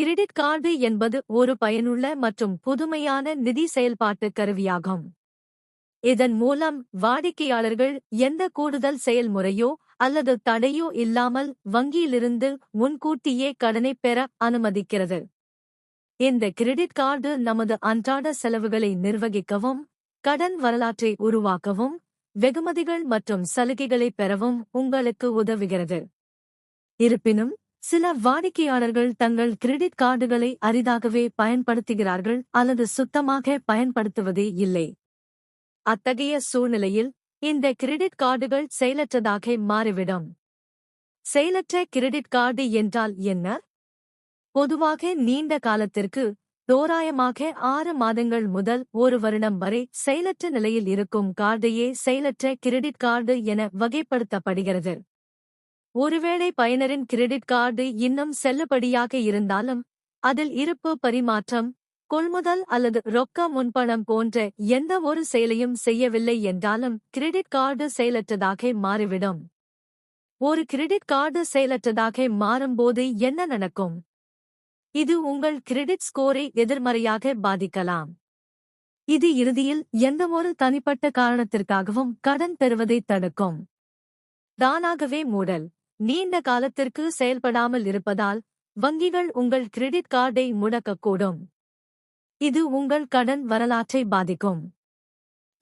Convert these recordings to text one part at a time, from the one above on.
Credit card என்பது ஒரு பயனுள்ள மற்றும் புதுமையான நிதி செயல்பாட்டு கருவியாகும். இதன் மூலம் வாடிக்கையாளர்கள் எந்த கூடுதல் செயல்முறையோ அல்லது தடையோ இல்லாமல் வங்கியிலிருந்து முன்கூட்டியே கடனைப் பெற அனுமதிக்கிறது. இந்த கிரெடிட் கார்டு நமது அன்றாட செலவுகளை நிர்வகிக்கவும் கடன் வரலாற்றை உருவாக்கவும் வெகுமதிகள் மற்றும் சலுகைகளை பெறவும் உங்களுக்கு உதவுகிறது. இருப்பினும் சில வாடிக்கையாளர்கள் தங்கள் கிரெடிட் கார்டுகளை அரிதாகவே பயன்படுத்துகிறார்கள் அல்லது சுத்தமாக பயன்படுத்துவதே இல்லை. அத்தகைய சூழ்நிலையில் இந்த கிரெடிட் கார்டுகள் செயலற்றதாக மாறிவிடும். செயலற்ற கிரெடிட் கார்டு என்றால் என்ன? பொதுவாக நீண்ட காலத்திற்கு தோராயமாக ஆறு மாதங்கள் முதல் ஒரு வருடம் வரை செயலற்ற நிலையில் இருக்கும் கார்டையே செயலற்ற கிரெடிட் கார்டு என வகைப்படுத்தப்படுகிறது. ஒருவேளை பயனரின் கிரெடிட் கார்டு இன்னும் செல்லுபடியாக இருந்தாலும் அதில் இருப்பு பரிமாற்றம் கொள்முதல் அல்லது ரொக்க முன்பணம் போன்ற எந்த ஒரு செயலையும் செய்யவில்லை என்றாலும் கிரெடிட் கார்டு செயலற்றதாக மாறிவிடும். ஒரு கிரெடிட் கார்டு செயலற்றதாக மாறும்போது என்ன நடக்கும்? இது உங்கள் கிரெடிட் ஸ்கோரை எதிர்மறையாக பாதிக்கலாம். இது இறுதியில் எந்தவொரு தனிப்பட்ட காரணத்திற்காகவும் கடன் பெறுவதை தடுக்கும். தானாகவே மூடல். நீண்ட காலத்திற்கு செயல்படாமல் இருப்பதால் வங்கிகள் உங்கள் கிரெடிட் கார்டை முடக்கக்கூடும். இது உங்கள் கடன் வரலாற்றை பாதிக்கும்.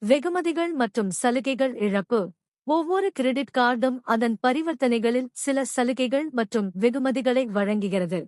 வெகுமதிகள் மற்றும் சலுகைகள் இழப்பு. ஒவ்வொரு கிரெடிட் கார்டும் அதன் பரிவர்த்தனைகளில் சில சலுகைகள் மற்றும் வெகுமதிகளை வழங்குகிறது.